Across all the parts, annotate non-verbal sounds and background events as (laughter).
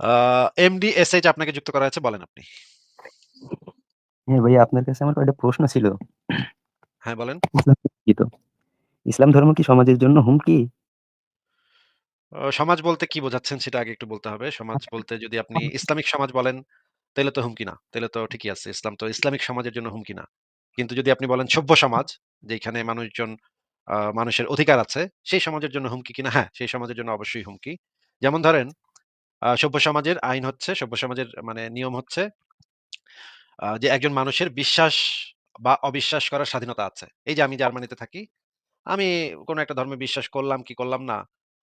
আ MD-SH আপনাকে যুক্ত করা হয়েছে, বলেন আপনি। হ্যাঁ, ভাইয়া আপনার কাছে আমার কয়েকটা প্রশ্ন ছিল। হ্যাঁ, বলেন। ইসলাম ধর্ম কি সমাজের জন্য হুমকি? সমাজ বলতে কি বোঝাচ্ছেন সেটা আগে একটু বলতে হবে। সমাজ বলতে যদি আপনি ইসলামিক সমাজ বলেন, তাহলে তো হুমকি না। তাহলে তো ঠিকই আছে। ইসলাম তো ইসলামিক সমাজের জন্য হুমকি না। কিন্তু যদি আপনি বলেন সভ্য সমাজ, যেখানে মানুষজন মানুষের অধিকার আছে, সেই সমাজের জন্য হুমকি কিনা? হ্যাঁ, সেই সমাজের জন্য অবশ্যই হুমকি। যেমন ধরেন, সভ্য সমাজের আইন হচ্ছে, সভ্য সমাজের মানে নিয়ম হচ্ছে যে একজন মানুষের বিশ্বাস বা অবিশ্বাস করার স্বাধীনতা আছে। এই যে আমি জার্মানিতে থাকি, আমি কোন একটা ধর্মে বিশ্বাস করলাম কি করলাম না,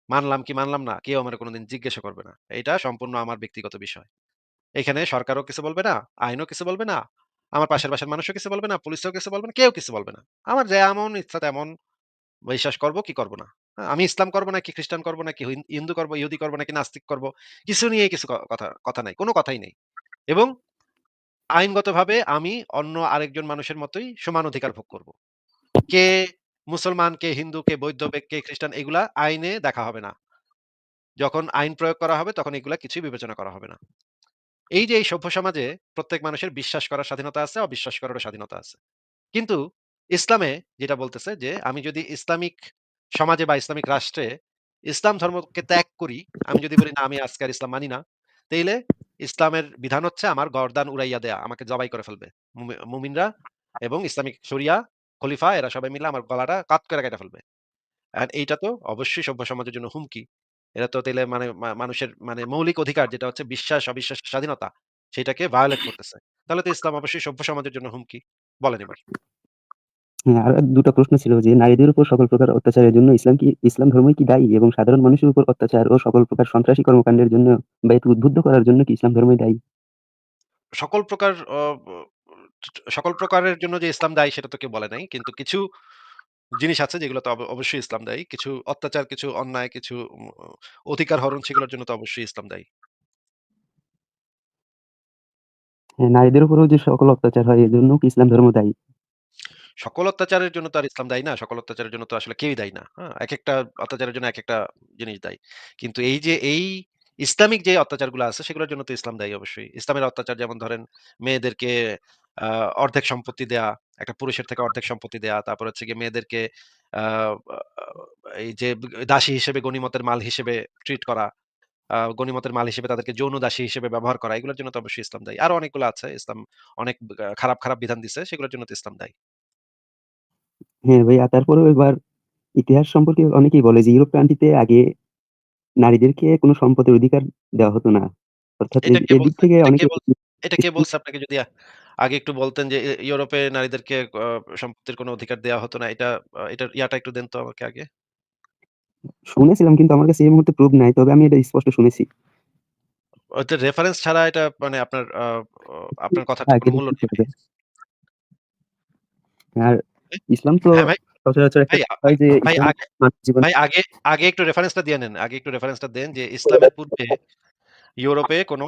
মানলাম কি মানলাম না, কেউ আমারে কোনদিন জিজ্ঞাসা করবে না। এটা সম্পূর্ণ আমার ব্যক্তিগত বিষয়। এখানে সরকারও কিছু বলবে না, আইনও কিছু বলবে না, আমার পাশের পাশের মানুষও কিছু বলবে না, পুলিশও কিছু বলবে না, কেউ কিছু বলবে না। আমার যেমন ইচ্ছা তেমন বিশ্বাস করব কি করব না। আ আমি ইসলাম করব নাকি খ্রিস্টান করব নাকি হিন হিন্দু করব, ইহুদি করব নাকি নাস্তিক করব, কিছু নিয়েই কিছু কথা কথা নাই। কোন কথাই নেই। এবং আইনগতভাবে আমি অন্য আরেকজন মানুষের মতোই সমান অধিকার ভোগ করব। কে মুসলমান, কে হিন্দু, কে বৌদ্ধ, কে খ্রিস্টান এগুলা আইনে দেখা হবে না। যখন আইন প্রয়োগ করা হবে তখন এগুলা কিছুই বিবেচনা করা হবে না। এই যে এই সভ্য সমাজে প্রত্যেক মানুষের বিশ্বাস করার স্বাধীনতা আছে, অবিশ্বাস করারও স্বাধীনতা আছে। কিন্তু ইসলামে যেটা বলতেছে যে আমি যদি ইসলামিক সমাজে বা ইসলামিক রাষ্ট্রে ইসলাম ধর্মকে ত্যাগ করি, আমি যদি বলি না আমি আজকে আর ইসলাম মানি না, তাইলে ইসলামের বিধান হচ্ছে আমার গর্দান উড়াইয়া দেয়া, আমাকে জবাই করে ফেলবে। মুমিনরা এবং ইসলামিক শরিয়া, খলিফা এরা সবাই মিলে আমার গলাটা কাত করে কেটে ফেলবে। অ্যান্ড এইটা তো অবশ্যই সভ্য সমাজের জন্য হুমকি। এরা তো তাইলে মানে মানুষের মানে মৌলিক অধিকার যেটা হচ্ছে বিশ্বাস অবিশ্বাসের স্বাধীনতা, সেটাকে ভায়োলেট করতেছে। তাহলে তো ইসলাম অবশ্যই সভ্য সমাজের জন্য হুমকি। বলেন এবার। হ্যাঁ, আর ২ টা প্রশ্ন ছিল যে নারীদের উপর সকল প্রকার অত্যাচারের জন্য ইসলাম কি ইসলাম ধর্মই কি দায়ী? এবং সাধারণ মানুষের উপর অত্যাচার ও সকল প্রকার সন্ত্রাসী কর্মকাণ্ডের জন্য বা একে উদ্বুদ্ধ করার জন্য কি ইসলাম ধর্মই দায়ী? সকল প্রকার সকল প্রকারের জন্য যে ইসলাম দায়ী সেটা তো কেউ বলে নাই। কিন্তু কিছু জিনিস আছে যেগুলোতে অব অবশ্যই ইসলাম দায়ী। কিছু অত্যাচার, কিছু অন্যায়, কিছু উম অধিকার হরণ সেগুলোর জন্য তো অবশ্যই ইসলাম দায়ী। হ্যাঁ, নারীদের উপরেও যে সকল অত্যাচার হয় এজন্যও কি ইসলাম ধর্ম দায়ী? সকল অত্যাচারের জন্য তো আর ইসলাম দায়ী না। সকল অত্যাচারের জন্য তো আসলে কেউই দায়ী না। হ্যাঁ? একেকটা অত্যাচারের জন্য একেকটা জিনিস দায়ী। কিন্তু এই যে এই ইসলামিক যে অত্যাচারগুলো আছে সেগুলোর জন্য তো ইসলাম দায়ী অবশ্যই। ইসলামের অত্যাচার যেমন ধরেন মেয়েদেরকে অর্ধেক সম্পত্তি দেয়া, একটা পুরুষের থেকে অর্ধেক সম্পত্তি দেয়া। তারপর হচ্ছে গিয়ে মেয়েদেরকে এই যে দাসী হিসেবে গনিমতের মাল হিসেবে ট্রিট করা। আ গনিমতের মাল হিসেবে তাদেরকে যৌন দাসী হিসেবে ব্যবহার করা। এগুলোর জন্য তো অবশ্যই ইসলাম দায়ী। আরও অনেকগুলো আছে। ইসলাম অনেক খারাপ, খারাপ বিধান দিছে। সেগুলোর জন্য তো ইসলাম দায়ী। হ্যাঁ, ভাইয়া তারপরেও এবার ইতিহাস সম্পর্কে অনেকেই বলে যে ইউরোপ কান্ট্রি তে আগে নারীদেরকে কোনো সম্পদের অধিকার দেওয়া হতো না। অর্থাৎ এটা কে এদিক বলছে? থেকে এটা কে অনেকে বল এটা কে বলছে আপনাকে যদি আ আগে একটু বলতেন যে এ ইউরোপে নারীদেরকে আ সম্পত্তির কোন অধিকার দেওয়া হতো না। এটা আ এটার ইয়াটা একটু দেন তো আমাকে আগে। শুনেছিলাম কিন্তু আমার কাছে এই মুহূর্তে প্রুফ নাই। তবে আমি এটা স্পষ্ট শুনেছি। রেফারেন্স ছাড়া এটা মানে আপনার আ অ আপনার কথাটার কোন মূল্য নেই ভাই। আর ইসলাম তো হ্যাঁ সচরাচর একটা ভাই আ ভাই হয় যে ভাই আগে মানব জীবন ভাই আগে আগে একটু রেফারেন্সটা দিয়ে নেন। আগে একটু রেফারেন্সটা দেন যে ইসলামের পূর্বে ইউরোপে কোন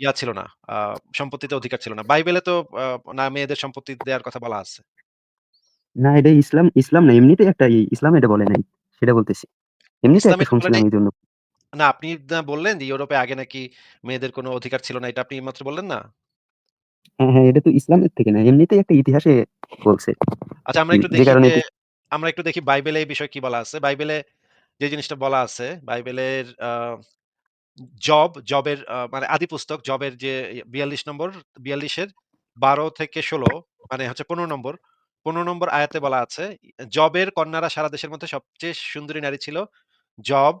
ইয়া ছিল না। সম্পত্তিতে অধিকার ছিল না। বাইবেলে তো না মেয়েদের সম্পত্তি দেওয়ার কথা বলা আছে। না এটা ইসলাম ইসলাম না এমনিতেই একটা ইসলাম এটা বলে নাই। সেটা বলতেছি। এমনিতে একটা শুনছিলাম নাই এইজন্য। না আপনি না বললেন যে ইউরোপে আগে নাকি মেয়েদের কোন অধিকার ছিল না। এটা আপনি এইমাত্র বললেন না? হ্যাঁ, হ্যাঁ, এটা তো ইসলামের থেকে না। এমনিতেই একটা ইতিহাসে বলছে। আচ্ছা আমরা একটু দেখি যে আমরা একটু দেখি বাইবেলে এই বিষয়ে কি বলা আছে। বাইবেলে যে জিনিসটা বলা আছে, বাইবেলের জব, জবের মানে আদি পুস্তক জবের যে ৪২ নম্বর ৪২ এর ১২ থেকে ১৬ মানে হচ্ছে ১৫ নম্বর। ১৫ নম্বর আয়াতে বলা আছে, জবের কন্যারা সারা দেশের মধ্যে সবচেয়ে সুন্দরী নারী ছিল। জব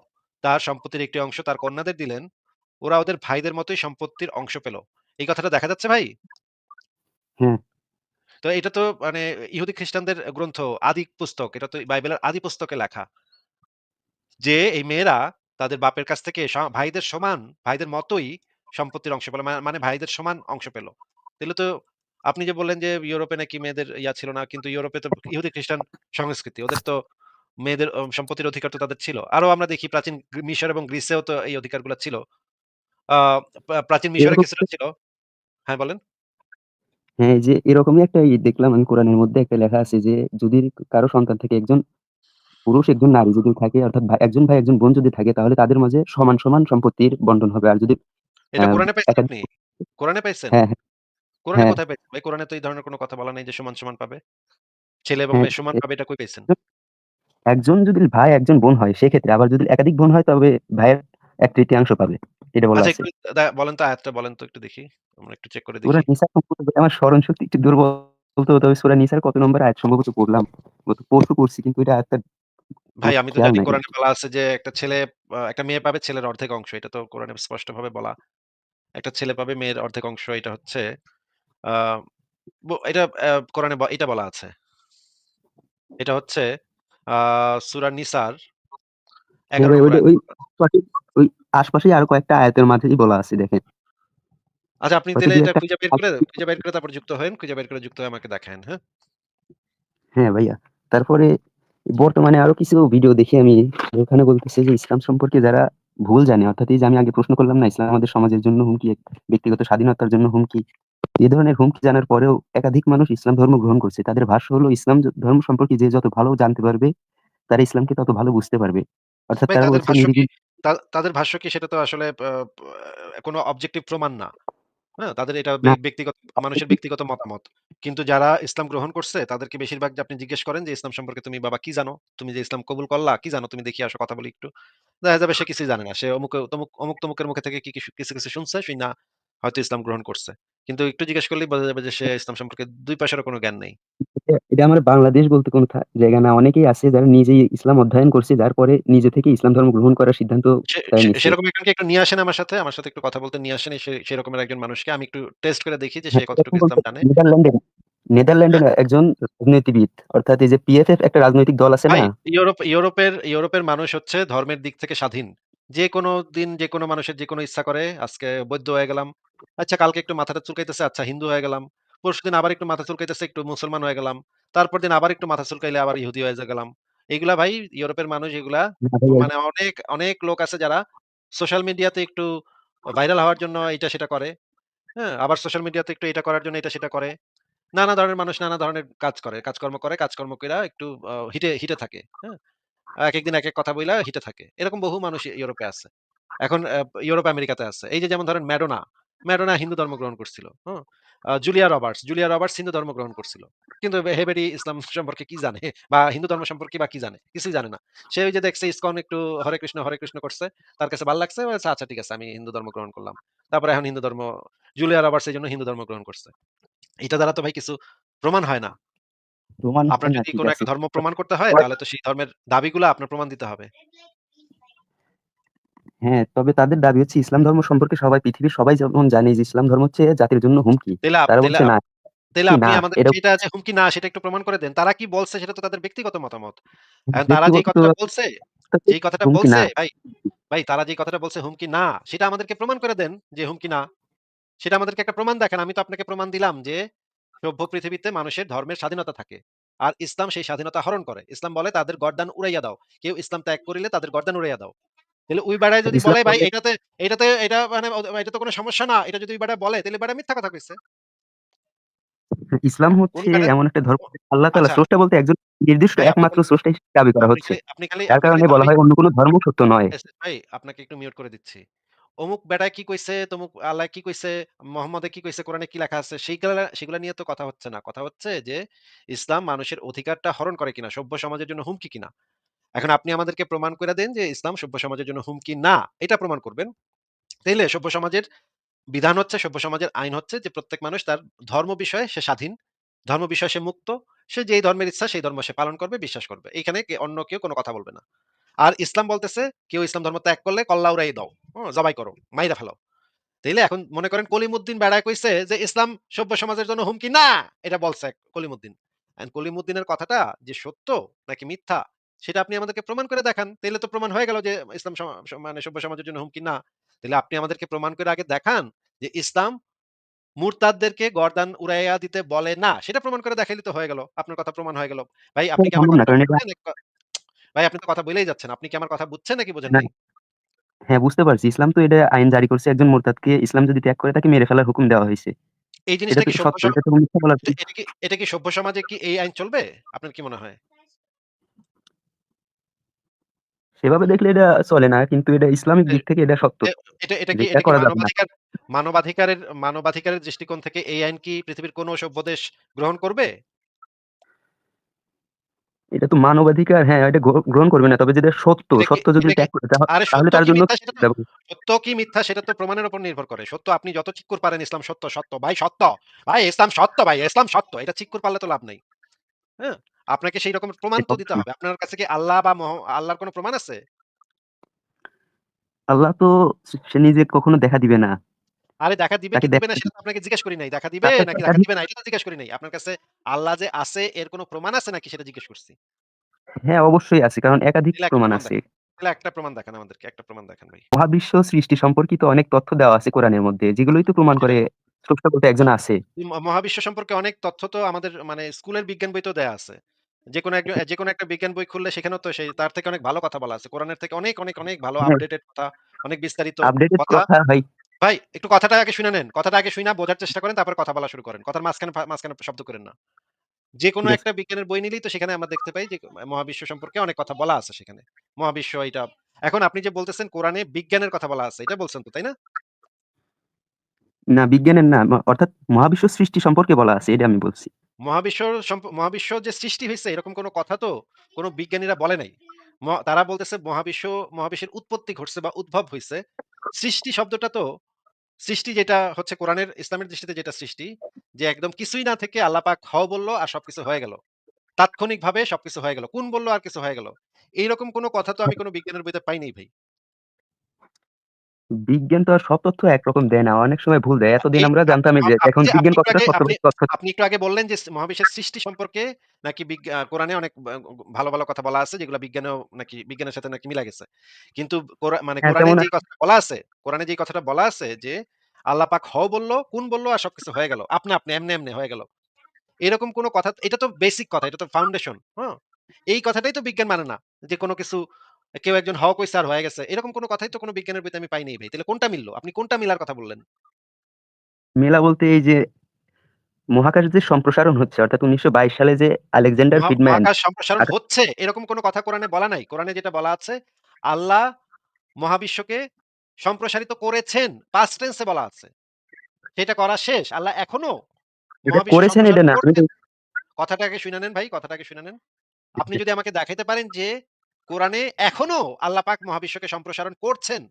তার সম্পত্তির একটি অংশ তার কন্যাদের দিলেন। ওরা ওদের ভাইদের মতোই সম্পত্তির অংশ পেল। এই কথাটা দেখা যাচ্ছে ভাই? তো এটা তো মানে ইহুদি খ্রিস্টানদের গ্রন্থ, আদি পুস্তক। এটা তো বাইবেলের আদি পুস্তকে লেখা। যে এই মেয়েরা তাদের বাপের কাছ থেকে ভাইদের সমান, ভাইদের মতোই সম্পত্তির অংশ পেল। মানে ভাইদের সমান অংশ পেল। তাইলে তো আপনি যে বললেন যে ইউরোপে নাকি মেয়েদের ইয়া ছিল না। কিন্তু ইউরোপে তো ইহুদি খ্রিস্টান সংস্কৃতি। ওদের তো মেয়েদের সম্পত্তির অধিকার তো তাদের ছিল। আরও আমরা দেখি প্রাচীন মিশর এবং গ্রিসেও তো এই অধিকারগুলা ছিল। প্রাচীন মিশরে কিছুটা ছিল। হ্যাঁ বলেন। হ্যাঁ, যে এরকমই একটা দেখলাম আমি কোরআনের মধ্যে একটা লেখা আছে যে যদি কারও সন্তান থেকে একজন পুরুষ, একজন নারী যদি থাকে অর্থাৎ একজন ভাই একজন বোন যদি থাকে তাহলে তাদের মাঝে সমান, সমান সম্পত্তির বন্টন হবে। আর যদি এটা কোরআনে পাইছেন আপনি? কোরআনে পাইছেন? হ্যাঁ, হ্যাঁ, কোরআনে হ্যাঁ। কোথায় পাইছেন ভাই? কোরআনে তো এই ধরনের কোন কথা বলা নাই যে সমান, সমান পাবে। ছেলে এবং মেয়ে সমান পাবে এটা কই পাইছেন? একজন যদি ভাই, একজন বোন হয় সেক্ষেত্রে। আবার যদি একাধিক বোন হয় তবে ভাইয়ের ১/৩ পাবে। এটা বলা আচ্ছা আছে। বলেন তো আয়াতটা বলেন তো একটু দেখি। আমরা একটু চেক করে দেখি সূরা নিসা সম্পর্কে আমার স্মরণ শক্তি একটু দুর্বল বলতে তবে সূরা নিসার কত নম্বর আয়াত সম্ভবত পড়লাম। গত পরশু পড়ছি কিন্তু এটা আয়াতটা ভাই আমি তো জানি কোরআনে বলা আছে যে একটা ছেলে একটা মেয়ে পাবে ছেলের অর্ধেক অংশ। এটা তো কোরআনে স্পষ্টভাবে বলা। একটা ছেলে পাবে মেয়ের অর্ধেক অংশ। এটা হচ্ছে এটা কোরআনে এটা বলা আছে। এটা হচ্ছে সূরা নিসার হ্যাঁ ১১ ভাই নম্বর ওইটা আয়াত। ওই আশপাশেই আরও কয়েকটা আয়াতের মাঝেই বলা আছে দেখেন। আচ্ছা আপনি তাইলে এটা খুঁজে বের করে খুঁজে বের করে তারপর যুক্ত হয়েন। খুঁজে বের করে যুক্ত হয়ে আমাকে দেখায়েন, হ্যাঁ? হ্যাঁ ভাইয়া। তারপরে বর্তমানে আরও কিছু ভিডিও দেখি আমি ওখানে বলতেছে যে ইসলাম সম্পর্কে যারা ভুল জানে অর্থাৎ এই যে আমি আগে প্রশ্ন করলাম না ইসলাম আমাদের সমাজের জন্য হুমকি, ব্যক্তিগত স্বাধীনতার জন্য হুমকি। এ ধরনের হুমকি জানার পরেও একাধিক মানুষ ইসলাম ধর্ম গ্রহণ করছে। তাদের ভাষ্য হলো ইসলাম ধর্ম সম্পর্কে যে যত ভালো জানতে পারবে, তারা ইসলামকে তত ভালো বুঝতে পারবে। অর্থাৎ তারা তাদের ভাষ্য কি তাদের ভাষ্য কি সেটা তো আসলে প অবজেক্টিভ প্রমাণ না। হ্যাঁ? তাদের এটা ব্যক্তিগত মানুষের ব্যক্তিগত মতামত। কিন্তু যারা ইসলাম গ্রহণ করছে তাদেরকে বেশিরভাগ আপনি জিজ্ঞেস করেন যে, "ইসলাম সম্পর্কে তুমি বাবা কি জানো? তুমি যে ইসলাম কবুল করলা, কি জানো? তুমি দেখি আসো কথা বলি একটু।" দেখা যাবে সে কিছুই জানে না। সে অমুক, তমুক, অমুক তমুকের মুখে থেকে কি কিছু, কিছু, কিছু শুনছে শুইনা হয়তো ইসলাম গ্রহণ করছে। কিন্তু একটু জিজ্ঞেস করলেই বোঝা যাবে যে সে ইসলাম সম্পর্কে ২ পয়সারও কোনো জ্ঞান নেই। এটা আমার বাংলাদেশ বলতে কোন জায়গা না। অনেকেই আছে যারা নিজেই ইসলাম অধ্যয়ন করছে, যার পরে নিজে থেকে ইসলাম ধর্ম গ্রহণ করার সিদ্ধান্ত। সেরকম একজনকে একটু নিয়ে আসেন আমার সাথে। আমার সাথে একটু কথা বলতে নিয়ে আসেন। সে সেরকমের একজন মানুষকে আমি একটু টেস্ট করে দেখি যে সে হ্যাঁ, কতটুকু ইসলাম জানে। নেদারল্যান্ডের হ্যাঁ? নেদারল্যান্ডের একজন রাজনীতিবিদ অর্থাৎ এই যে পিএফএফ একটা রাজনৈতিক দল আছে না? ইউরোপ ইউরোপের ইউরোপের মানুষ হচ্ছে ধর্মের দিক থেকে স্বাধীন। যেকোনো দিন যেকোনো মানুষের যেকোনো ইচ্ছা করে আজকে বৌদ্ধ হয়ে গেলাম। আচ্ছা কালকে একটু মাথাটা চুলকাইতেছে আচ্ছা হিন্দু হয়ে গেলাম। পরশুদিন আবার একটু মাথা চুলকাইতেছে একটু মুসলমান হয়ে গেলাম। তারপর দিন আবার একটু মাথা চুলকাইলে আবার ইহুদি হয়ে গেলাম। এগুলা ভাই ইউরোপের মানুষ এগুলা মানে অনেক, অনেক লোক আছে যারা সোশ্যাল মিডিয়াতে একটু ভাইরাল হওয়ার জন্য এটা সেটা করে। হ্যাঁ? আবার সোশ্যাল মিডিয়াতে একটু এটা করার জন্য এটা সেটা করে। নানা ধরনের মানুষ নানা ধরনের কাজ করে। কাজকর্ম করে, কাজকর্ম কইরা একটু হিটে হিটে থাকে। হ্যাঁ? একেক দিন একেক কথা বইলা হিটে থাকে। এরকম বহু মানুষ ইউরোপে আছে। এখন ইউরোপ আমেরিকাতে আছে। এই যে যেমন ধরেন ম্যাডোনা, ম্যাডোনা হিন্দু ধর্ম গ্রহণ করছিল। হুম? Julia Roberts, Julia Roberts Hindu ধর্ম গ্রহণ করছিল। কিন্তু হে বেডি ইসলাম (laughs) সম্পর্কে কি জানে? বা হিন্দু ধর্ম সম্পর্কে বা কি জানে? কিছুই জানে না। সে ওই যে দেখছে ইসকন একটু হরে কৃষ্ণ, হরে কৃষ্ণ করছে। তার কাছে ভালো লাগছে। আচ্ছা ঠিক আছে আমি হিন্দু ধর্ম গ্রহণ করলাম। তারপরে এখন হিন্দু ধর্ম জুলিয়া রবার্টস এই জন্য হিন্দু ধর্ম গ্রহণ করছে। এটা দ্বারা তো ভাই কিছু প্রমাণ হয় না। প্রমাণ আপনার যদি কোন একটা ধর্ম প্রমাণ করতে হয় তাহলে তো সেই ধর্মের দাবিগুলা আপনার প্রমাণ দিতে হবে। হ্যাঁ, তবে তাদের দাবি হচ্ছে ইসলাম ধর্ম সম্পর্কে সবাই পৃথিবীর সবাই যেমন জানে যে ইসলাম ধর্ম হচ্ছে জাতির জন্য হুমকি। তারা বলছে না, তাইলে কি আপনি এটা সেটা যে হুমকি না সেটা একটু প্রমাণ করে দেন। তারা কি বলছে সেটা তো তাদের ব্যক্তিগত মতামত। তারা ব্যক্তিগত কথাটা বলছে, যেই কথাটা বলছে ভাই, ভাই তারা যেই কথাটা বলছে হুমকি না, সেটা আমাদেরকে প্রমাণ করে দেন যে হুমকি না। সেটা আমাদেরকে একটা প্রমাণ দেখান। আমি তো আপনাকে প্রমাণ দিলাম যে সভ্য পৃথিবীতে মানুষের ধর্মের স্বাধীনতা থাকে। আর ইসলাম সেই স্বাধীনতা হরণ করে। ইসলাম বলে তাদের গর্দান উড়াইয়া দাও। কেউ ইসলাম ত্যাগ করিলে তাদের গর্দান উড়াইয়া দাও। তাহলে ওই বেড়ায় যদি বলে ভাই এটাতে এটাতে এটা মানে এটা তো কোনো সমস্যা না। এটা যদি বেড়ায় বলে তাহলে বেড়া মিথ্যা কথা কইছে। ইসলাম হচ্ছে এমন একটা ধর্ম আল্লাহ তাআলা আচ্ছা স্রষ্টা বলতে একজন নির্দিষ্ট একমাত্র স্রষ্টা হিসেবে দাবি করা হচ্ছে। যার কারণে বলা হয় অন্য কোন ধর্ম সত্য নয়। ভাই আপনাকে একটু মিউট করে দিচ্ছি। অমুক বেটায় কি কইছে, তমুক আল্লাহ কি কইছে, মোহাম্মদে কি কইছে, কোরআনে কি লেখা আছে সেইগুলা সেগুলা নিয়ে তো কথা হচ্ছে না। কথা হচ্ছে যে ইসলাম মানুষের অধিকারটা হরণ করে কিনা, সভ্য সমাজের জন্য হুমকি কিনা। এখন আপনি আমাদেরকে প্রমাণ কইরা দেন যে ইসলাম সভ্য সমাজের জন্য হুমকি না। এটা প্রমাণ করবেন। তাইলে সভ্য সমাজের বিধান হচ্ছে, সভ্য সমাজের আইন হচ্ছে যে প্রত্যেক মানুষ তার ধর্ম বিষয়ে সে স্বাধীন। ধর্ম বিষয়ে সে মুক্ত। সে যেই ধর্মের ইচ্ছা সেই ধর্ম সে পালন করবে, বিশ্বাস করবে। এইখানে কে অন্য কেউ কোন কথা বলবে না। আর ইসলাম বলতেছে কেউ ইসলাম ধর্ম ত্যাগ করলে কল্লা উড়াই দাও। জবাই করো, মাইরা ফেলো। তাইলে এখন মনে করেন কলিমুদ্দিন বেড়ায় কইছে যে ইসলাম সভ্য সমাজের জন্য হুমকি না। এটা বলছে কলিমুদ্দিন। এখন কলিমুদ্দিনের কথাটা যে সত্য নাকি মিথ্যা সেটা আপনি আমাদেরকে প্রমাণ করে দেখান। তাইলে তো প্রমাণ হয়ে গেল যে ইসলাম মানে সভ্য সমাজের জন্য হুমকি না। তাইলে আপনি আমাদেরকে প্রমাণ করে আগে দেখান যে ইসলাম মুরতাদদেরকে গর্দান উড়াইয়া দিতে বলে না। সেটা প্রমাণ করে দেখাইলে তো হয়ে গেল। আপনার কথা প্রমাণ হয়ে গেল। ভাই আপনি কি আমার? এক ক ভাই আপনি তো কথা বলেই যাচ্ছেন। আপনি কি আমার কথা বুঝছেন নাকি বোঝেন না নাই? হ্যাঁ, বুঝতে পারছি। ইসলাম তো এটা আইন জারি করছে একজন মুরতাদকে ইসলাম যদি ত্যাগ করে তাকে মেরে ফেলার হুকুম দেওয়া হয়েছে। এই জিনিসটা সভ্য এটা কি সভ্য সমাজে কি এই আইন চলবে? আপনার কি মনে হয়? সেভাবে দেখলে এটা চলে না। কিন্তু এটা ইসলামিক দিক থেকে এটা সত্য। এটা এটা কি এটা। মানবাধিকার মানবাধিকারের মানবাধিকারের দৃষ্টিকোণ থেকে এই আইন কি পৃথিবীর কোন সভ্য দেশ গ্রহণ করবে? এটা তো মানবাধিকার হ্যাঁ, এটা গ্রহণ করবে না। তবে যেটা সত্য, সত্য যদি তাহলে তার জন্য সত্য কি মিথ্যা সেটা তো প্রমাণের উপর নির্ভর করে। সত্য আপনি যত চিৎকুর পারেন ইসলাম সত্য, সত্য। ভাই সত্য। ভাই ইসলাম সত্য ভাই, ইসলাম সত্য। এটা চিৎকুর পারলে তো লাভ নাই। হ্যাঁ? আপনাকে সেই রকমের প্রমাণ তো দিতে হবে। আপনার কাছে কি আল্লাহ বা আল্লাহর কোন প্রমাণ আছে? আল্লাহ তো সে নিজে কখনো দেখা দিবে না। আরে দেখা দিবে কি দিবে না সেটা আপনাকে জিজ্ঞেস করি নাই। দেখা দিবে নাকি দেখা দিবে না এটা তো জিজ্ঞেস করি নাই। আপনার কাছে আল্লাহ যে আছে এর কোন প্রমাণ আছে নাকি সেটা জিজ্ঞেস করছি। হ্যাঁ, অবশ্যই আছে। কারণ একাধিক প্রমাণ প্রমাণ আছে। একটা প্রমাণ দেখান আমাদেরকে। একটা প্রমাণ দেখান ভাই। মহাবিশ্ব সৃষ্টি সম্পর্কিত অনেক তথ্য দেওয়া আছে কোরআনের মধ্যে। যেগুলোই তো প্রমাণ করে স্রষ্টা বলতে একজন আছে। মহাবিশ্ব সম্পর্কে অনেক তথ্য তো আমাদের মানে স্কুলের বিজ্ঞান বইতেও দেয়া আছে। যেকোনো একজন যেকোনো একটা বিজ্ঞান বই খুললে সেখানেও তো সেই তার থেকে অনেক ভালো কথা বলা আছে। কোরআনের থেকে অনেক, অনেক, অনেক ভালো হ্যাঁ। আপডেটেড কথা, অনেক বিস্তারিত কথা ভাই ভাই একটু কথাটা আগে শুনে নেন। কথাটা আগে শুইনা বোঝার চেষ্টা করেন তারপর কথা বলা শুরু করেন। কথার মাঝখানে মাঝখানে শব্দ কইরেন না। ঠিক আছে। একটা বিজ্ঞানের বই নিলেই তো সেখানে আমরা দেখতে পাই যে মহাবিশ্ব সম্পর্কে অনেক কথা বলা আছে সেখানে। মহাবিশ্ব এটা এখন আপনি যে বলতেছেন কোরআনে বিজ্ঞানের কথা বলা আছে। এটা বলছেন তো, তাই না? না বিজ্ঞানের না। অর্থাৎ মহাবিশ্ব সৃষ্টি সম্পর্কে বলা আছে এটা আমি বলছি। মহাবিশ্ব মহাবিশ্ব যে সৃষ্টি হইছে, এরকম কোন কথা তো কোন বিজ্ঞানীরা বলে নাই। তারা বলতেছে মহাবিশ্ব, মহাবিশ্বের উৎপত্তি ঘটছে বা উদ্ভব হইছে। সৃষ্টি শব্দটা তো, সৃষ্টি যেটা হচ্ছে কোরআনের ইসলামের দৃষ্টিতে যেটা সৃষ্টি, যে একদম কিছুই না থেকে আল্লাহ পাক হও বলল আর সবকিছু হয়ে গেল। তাৎক্ষণিকভাবে সবকিছু হয়ে গেল। কোন বলল আর কিছু হয়ে গেল। এইরকম কোন কথা তো আমি কোনো বিজ্ঞানের বইতে পাইনি ভাই। বিজ্ঞান তো আর সব তথ্য একরকম দেয় না। অনেক সময় ভুল দেয়। এতদিন আমরা জানতাম যে এখন বিজ্ঞান কতটা তথ্য আপনি একটু আগে বললেন যে মহাবিশ্বের সৃষ্টি সম্পর্কে নাকি কোরআনে অনেক ভালো, ভালো কথা বলা আছে যেগুলো বিজ্ঞানেও নাকি বিজ্ঞানের সাথে নাকি মিলা গেছে। কিন্তু মানে হ্যাঁ, কোরআনে যেই কথাটা বলা আছে, কোরআনে যেই কথাটা বলা আছে যে আল্লাহ পাক হও বলল, কুন বলল আর সবকিছু হয়ে গেল। আপনা আপনি এমনে, এমনে হয়ে গেল। এরকম কোন কথা এটা তো বেসিক কথা। এটা তো ফাউন্ডেশন। হ্যাঁ? এই কথাটাই তো বিজ্ঞান মানে না। যে কোন কিছু কেউ একজন হ কইছে আর হয়ে গেছে। এরকম কোন কথাই তো কোন বিজ্ঞানের বইতে আমি পাই নাই ভাই। তাইলে কোনটা মিলল? আপনি কোনটা মিলার কথা বললেন? মেলা বলতে এই যে মহাকাশ যে সম্প্রসারণ হচ্ছে অর্থাৎ ১৯২২ সালে যে আলেকজান্ডার মহা ফ্রিডম্যান মহাকাশ সম্প্রসারণ হচ্ছে এরকম কোন কথা কোরআনে বলা নাই। কোরআনে যেটা বলা আছে আল্লাহ মহাবিশ্বকে সম্প্রসারিত করেছেন। পাস্ট টেন্স বলা আছে। সেটা করা শেষ। আল্লাহ এখনও করেছেন এটা না। আমি তো করছেন। কথাটা আগে শুইনা নেন ভাই, কথাটাকে শুনে নেন। আপনি যদি আমাকে দেখাইতে পারেন যে কোরআনে এখনও আল্লাহ পাক মহাবিশ্বকে সম্প্রসারণ করছেন।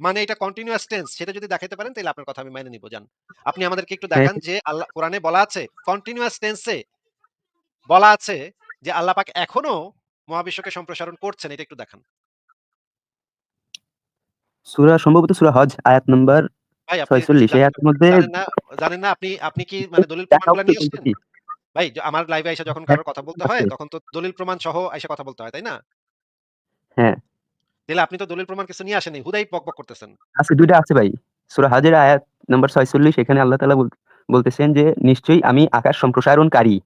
মানে এটা কন্টিনিউয়াস টেন্স সেটা যদি দেখাইতে পারেন তাইলে আপনার কথা আমি মাইনে নিব যান। আপনি আমাদেরকে একটু হ্যাঁ, দেখান যে আল্লাহ কোরআনে বলা আছে কন্টিনিউয়াস টেন্স বলা আছে যে আল্লাহ পাক এখনও মহাবিশ্বকে সম্প্রসারণ করছেন। এটা একটু দেখান। সূরা সম্ভবত সূরা হজ আয়াত নাম্বার ৪৬ এই আয়াতের মধ্যে জানেন না আপনি আপনি কি মানে দলিল প্রমাণগুলা নিয়ে আসছেন? ভাই আমার লাইভে আইসা যখন হ্যাঁ, কারোর কথা বলতে হয় তখন তো দলিল প্রমাণ সহ আইসা কথা বলতে হয়, তাই না? হ্যাঁ, তাইলে আপনি তো দলিল প্রমাণ কিছু নিয়ে আসেন নাই। হুদাই বকবক করতেছেন। আছে ২ টা আছে ভাই। সূরা হজের আয়াত নাম্বার ৪৬ এখানে আল্লাহ তাআলা বলতেছেন যে নিশ্চয়ই আমি আকাশ সম্প্রসারণকারী।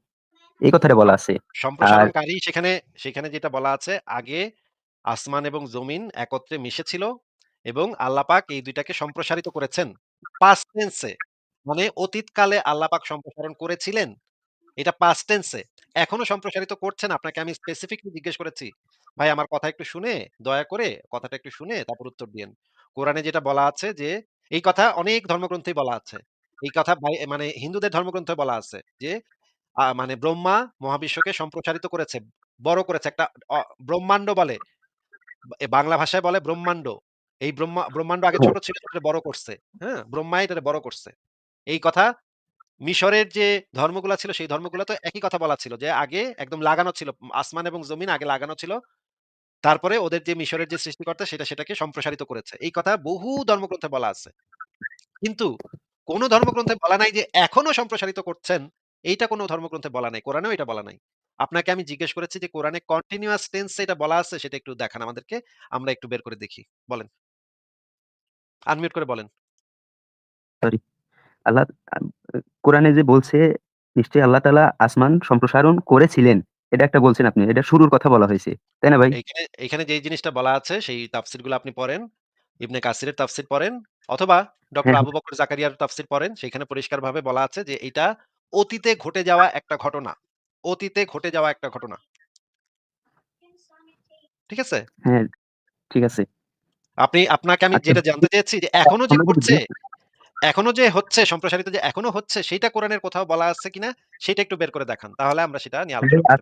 এই কথাটা বলা আছে। সম্প্রসারণকারী সেখানে সেখানে যেটা বলা আছে আগে আসমান এবং জমিন একত্রে মিশেছিল এবং আল্লাহ পাক এই দুইটাকে সম্প্রসারিত করেছেন। পাস্ট টেন্স এ মানে অতীতকালে আল্লাহ পাক সম্প্রসারণ করেছিলেন। এটা পাস্ট টেন্স এ। এখনও সম্প্রসারিত করছেন। আপনাকে আমি স্পেসিফিকলি জিজ্ঞেস করেছি। ভাই আমার কথা একটু শুনে, দয়া করে কথাটা একটু শুনে তারপর উত্তর দিয়েন। কোরআনে যেটা বলা আছে যে, এই কথা অনেক ধর্মগ্রন্থেই বলা আছে। এই কথা ভাই মানে হিন্দুদের ধর্মগ্রন্থে বলা আছে যে মানে ব্রহ্মা মহাবিশ্বকে সম্প্রসারিত করেছে। বড় করেছে, একটা ব্রহ্মাণ্ড বলে। বাংলা ভাষায় বলে ব্রহ্মাণ্ড। এই ব্রহ্মা, ব্রহ্মাণ্ড আগে ছোট ছিল বড় করছে। হ্যাঁ? ব্রহ্মা এটারে বড় করছে। এই কথা মিশরের যে ধর্মগুলা ছিল, সেই ধর্মগুলাতেও একই কথা বলা ছিল যে, আগে একদম লাগানো ছিল। আসমান এবং জমিন আগে লাগানো ছিল। তারপরে ওদের যে মিশরের যে সৃষ্টিকর্তা, সেটা সেটাকে সম্প্রসারিত করেছে। এই কথা বহু ধর্মগ্রন্থে বলা আছে। কিন্তু কোন ধর্মগ্রন্থে বলা নাই যে এখনও সম্প্রসারিত করছেন। এইটা কোন ধর্মগ্রন্থে বলা নাই। কোরআনেও এটা বলা নাই। আপনাকে আমি জিজ্ঞেস করেছি যে কোরআনে কন্টিনিউয়াস টেন্স এটা বলা আছে সেটা একটু দেখান আমাদেরকে। আমরা একটু বের করে দেখি। বলেন। আনমিউট করে বলেন। সরি। আল্লাহ কোরআনে যে বলছে, নিশ্চয়ই আল্লাহ তাআলা আসমান সম্প্রসারণ করেছিলেন। এটা একটা বলছেন আপনি। এটা শুরুর কথা বলা হইছে। তাই না ভাই? এইখানে যেই জিনিসটা বলা আছে সেই তাফসিরগুলো আপনি পড়েন। ইবনে কাসিরের তাফসির পড়েন অথবা ডক্টর হ্যাঁ, আবু বকর জাকারিয়ার তাফসির পড়েন। সেখানে পরিষ্কারভাবে বলা আছে যে এটা অতীতে ঘটে যাওয়া একটা ঘটনা। অতীতে ঘটে যাওয়া একটা ঘটনা। ঠিক আছে? হ্যাঁ। ঠিক আছে। আপনি আপনাকে আমি আচ্ছা যেটা জানতে চেয়েছি যে এখনও যে ঘটছে, এখনও যে হচ্ছে সম্প্রসারিত যে এখনও হচ্ছে সেইটা কোরআনের কোথাও বলা আছে কিনা সেটা একটু বের করে দেখান। তাহলে আমরা সেটা নিয়ে আলোচনা।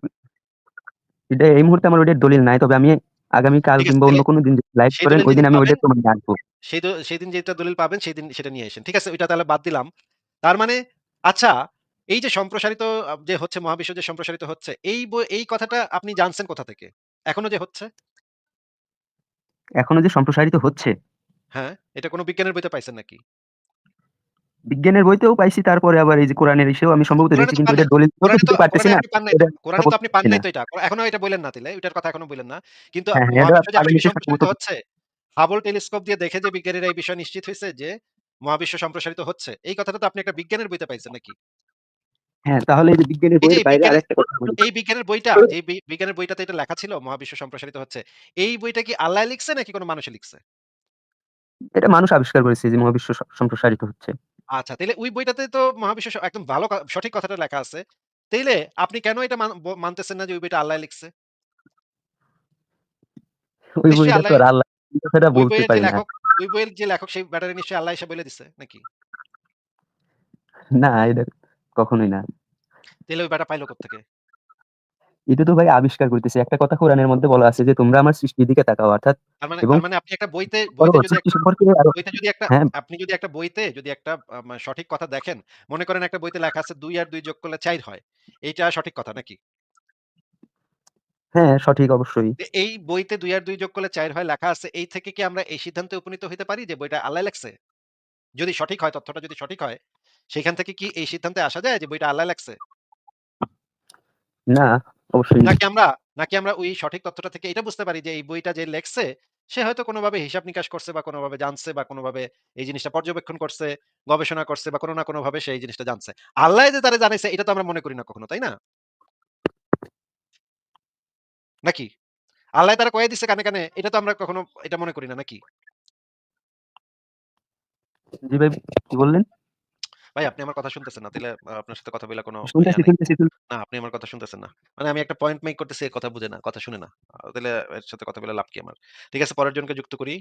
এটা এই মুহূর্তে আমার ওইটার দলিল নাই। তবে আমি আগামীকাল ঠিক আছে কিংবা অন্য কোনো দিন লাইভ করেন ঐদিন যেদিন আমি প্রমাণ নিয়ে আসব। সেই দ সেদিন যেটা দলিল পাবেন সেদিন সেটা নিয়ে আসেন। ঠিক আছে? ওইটা তাহলে বাদ দিলাম। তার মানে আচ্ছা এই যে সম্প্রসারিত যে হচ্ছে মহাবিশ্ব যে সম্প্রসারিত হচ্ছে এই এই কথাটা আপনি জানছেন কোথা থেকে? এখনও যে হচ্ছে? এখনও যে সম্প্রসারিত হচ্ছে হ্যাঁ, এটা কোনো বিজ্ঞানের বইতে পাইছেন নাকি? বিজ্ঞানের বইতেও পাইছি তারপরে আবার এই যে কোরআনের ইসেও আমি সম্ভবত দেখছি কিন্তু। ওইটার দলিল তো কোরআনে তো পারতেছি না। এটা কোরআনে তো আপনি পান নাই তো এটা। এখনও এটা বইলেন না তাইলে। ওইটার কথা এখনও বইলেন না। কিন্তু হ্যাঁ, হ্যাঁ, এটা হচ্ছে, হাবল টেলিস্কোপ দিয়ে দেখে যে বিজ্ঞানীরা এই বিষয়ে নিশ্চিত হইছে যে মহাবিশ্ব সম্প্রসারিত হচ্ছে। এই কথাটা তো আপনি একটা বিজ্ঞানের বইতে পাইছেন নাকি? হ্যাঁ, তাহলে এই যে বিজ্ঞানের এই বইয়ের বাইরে আরেকটা কথা বলি। এই বিজ্ঞানের বইটা বি বিজ্ঞানের বইটাতে এটা লেখা ছিল মহাবিশ্ব সম্প্রসারিত হচ্ছে। এই বইটা কি আল্লাহ লিখছে নাকি কোনো মানুষে লিখছে? এটা মানুষ আবিষ্কার করেছে যে মহাবিশ্ব সম্প্রসারিত হচ্ছে। আচ্ছা, তাইলে ওই বইটাতে তো মহাবিশ্ব স একদম ভালো ক সঠিক কথাটা লেখা আছে। তাইলে আপনি কেন এটা মান ব মানতেছেন না যে ওই বইটা আল্লাহ লিখছে? ওই নিশ্চয়ই বইটা তো আর আল্লাহ কথাটা ওই বলতে বইয়ের যে পারি না। লেখক ওই বইয়ের যে লেখক সেই ব্যাটারে নিশ্চয়ই আল্লাহ এসে বলে দিছে নাকি? না, এটা কখনোই না। তাহলে ওই ব্যাটা পাইলো কোত্থেকে? এটা তো ভাই আবিষ্কার করতেছে। একটা কথা কোরআনের মধ্যে বলা আছে যে তোমরা আমার সৃষ্টির দিকে তাকাও অর্থাৎ মানে এবং মানে আপনি একটা বইতে বইতে যদি একটা বইতে যদি একটা আপনি যদি একটা বইতে যদি একটা সঠিক কথা দেখেন, মনে করেন একটা বইতে লেখা আছে ২ আর ২ যোগ করলে ৪ হয়। এইটা সঠিক কথা নাকি? হ্যাঁ, সঠিক অবশ্যই। এই বইতে ২ আর ২ যোগ করলে ৪ হয় লেখা আছে। এই থেকে কি আমরা এই সিদ্ধান্তে উপনীত হতে পারি যে বইটা আল্লাহ লেখছে? যদি সঠিক হয় তথ্যটা যদি সঠিক হয়, সেখান থেকে কি এই সিদ্ধান্তে আসা যায় যে বইটা আল্লাহ লেখছে? না, অবশ্যই নাকি আমরা নাকি আমরা ওই সঠিক তথ্যটা থেকে এটা বুঝতে পারি যে এই বইটা যে লেখছে, সে হয়তো কোনোভাবে হিসাব নিকাশ করছে বা কোনভাবে জানছে বা কোনভাবে এই জিনিসটা পর্যবেক্ষণ করছে, গবেষণা করছে বা কোন না কোনভাবে সে এই জিনিসটা জানছে। আল্লাহ যে তারা জানাইছে এটা তো আমরা মনে করি না কখনো, তাই না? নাকি? আল্লাহ তারা কইয়া দিছে কানে, কানে এটা তো আমরা কখনো এটা মনে করি না নাকি? জি ভাই, কি বললেন? ভাই আপনি আমার কথা শুনতেছেন না। তাহলে আপনার সাথে কথা বলা কোনো শুনতেছি, শুনতেছি, না, আপনি আমার কথা শুনতেছেন না। মানে আমি একটা পয়েন্ট মেক করতেছি, কথা বুঝে না, কথা শুনে না। তাহলে এর সাথে কথা বলে লাভ কি আমার? ঠিক আছে, পরের জনকে যুক্ত করি।